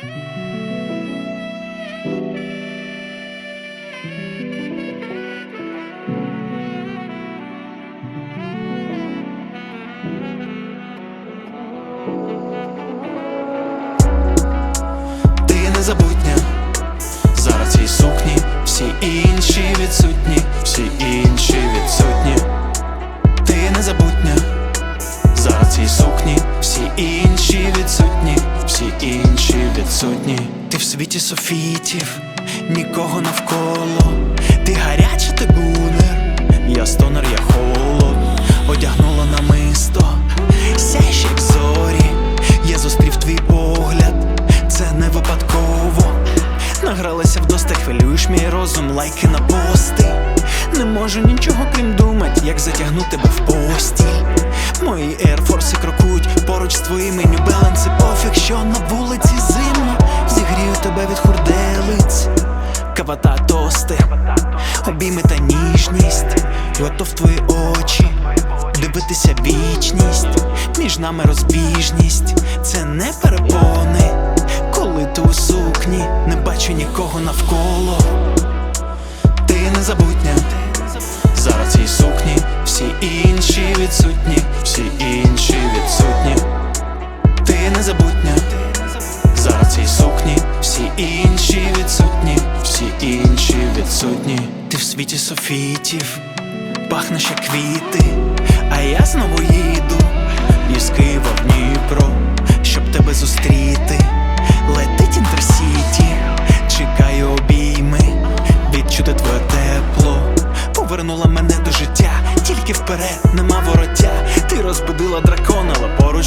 Ти незабутня. Зараз цій сукні всі інші відсутні, відсутні. Ти в світі софітів, нікого навколо. Ти гаряча, ти гунер, я стонер, я холод, одягнула намисто, сяєш як зорі, я зустрів твій погляд, це не випадково. Награлася вдоста, хвилюєш мій розум, лайки на пости. Не можу нічого крім думать, як затягнути тебе в постіль. Мої Air крокують поруч з твоїми Balance Пофіг, що на Кава та тости, обійми та ніжність, готов твої очі, дивитися вічність, між нами розбіжність, це не перепони, коли ти у сукні, не бачу нікого навколо. Ти незабутня. Зараз цій сукні всі інші відсутні, відсутні. Ти в світі софітів, пахнеш як квіти, а я знову їду із Києва в Дніпро, щоб тебе зустріти. Летить інтерсіті, чекаю обійми, відчути твоє тепло. Повернула мене до життя, тільки вперед, нема вороття. Ти розбудила дракона, але поруч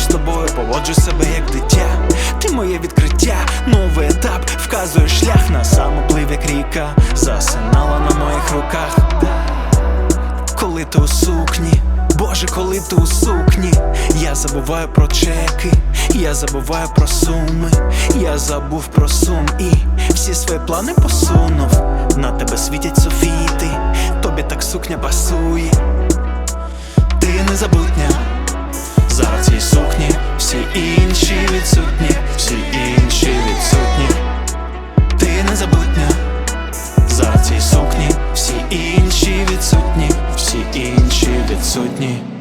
шлях на самоплив, як ріка, засинала на моїх руках. Коли ти у сукні, Боже, коли ти у сукні, я забуваю про чеки, я забуваю про суми, я забув про сум і всі свої плани посунув. На тебе світять софіти, тобі так сукня пасує. Ти незабутня, відсутні, всі інші відсутні.